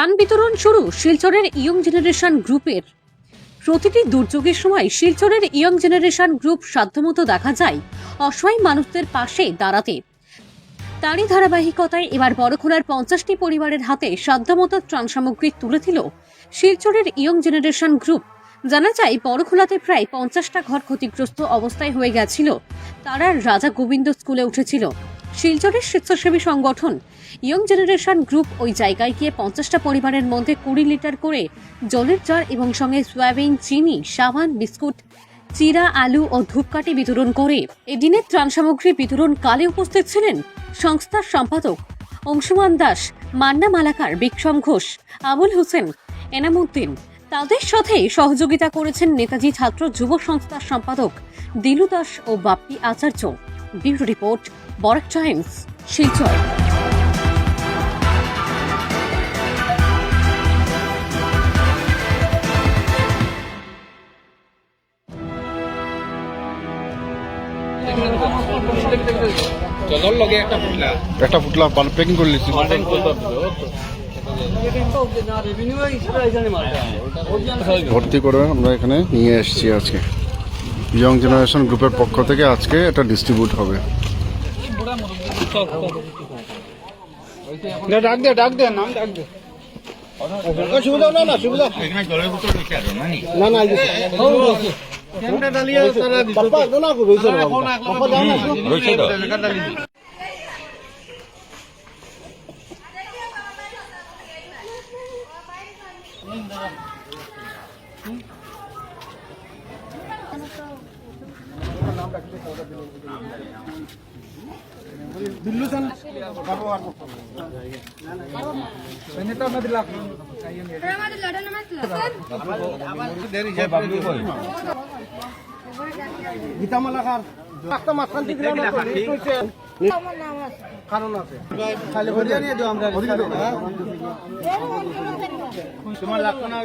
ত্রাণ বিতরণ শুরু শিলচরের ইয়ং জেনারেশন গ্রুপের। প্রতিটি দুর্যোগের সময় শিলচরের ইয়ং জেনারেশন গ্রুপ সাধ্যমতো দেখা যায় অসহায় মানুষদের পাশে দাঁড়াতে। তারই ধারাবাহিকতায় এবার বড়খোলার পঞ্চাশটি পরিবারের হাতে সাধ্যমতো ত্রাণ সামগ্রী তুলে দিল শিলচরের ইয়ং জেনারেশন গ্রুপ। জানা যায় বড়খোলাতে প্রায় পঞ্চাশটা ঘর ক্ষতিগ্রস্ত অবস্থায় হয়ে গেছিল। তারা রাজা গোবিন্দ স্কুলে উঠেছিল। শিলচরের স্বেচ্ছাসেবী সংগঠন ইয়ং জেনারেশন গ্রুপ ওই জায়গায় গিয়ে পঞ্চাশটা পরিবারের মধ্যে কুড়ি লিটার করে জলের জার এবং সঙ্গে সয়াবিন, চিনি, সাবান, বিস্কুট, চিরা, আলু ও ধূপকাঠি বিতরণ করে। এদিনের ত্রাণ সামগ্রী বিতরণ কালে উপস্থিত ছিলেন সংস্থার সম্পাদক অংশুমান দাস, মান্না মালাকার, বিক্রম ঘোষ, আবুল হোসেন, এনামুদ্দিন। তাদের সাথে সহযোগিতা করেছেন নেতাজি ছাত্র যুব সংস্থার সম্পাদক দিলু দাস ও বাপ্পি আচার্য। Bureau report Barak times Silchar. একটা ফুটলা। একটা ফুটলা প্যাকিং করে লিখছি ভর্তি করে আমরা এখানে নিয়ে এসেছি আজকে। ইয়ং জেনারেশন গ্রুপের পক্ষ থেকে আজকে এটা ডিস্ট্রিবিউট হবে। ডাক দে ডাক দে নাম ডাক দে। না না সুবিধা এখানে জলের বোতল রয়েছে আর না নি না না কেনটা ডালিয়া তারা বাপ্পা না কো রইছে বাপ্পা যাও না রয়েছে তো দিল্লু চান নেতা না দিলা দিও আমরা তোমার লাগতো না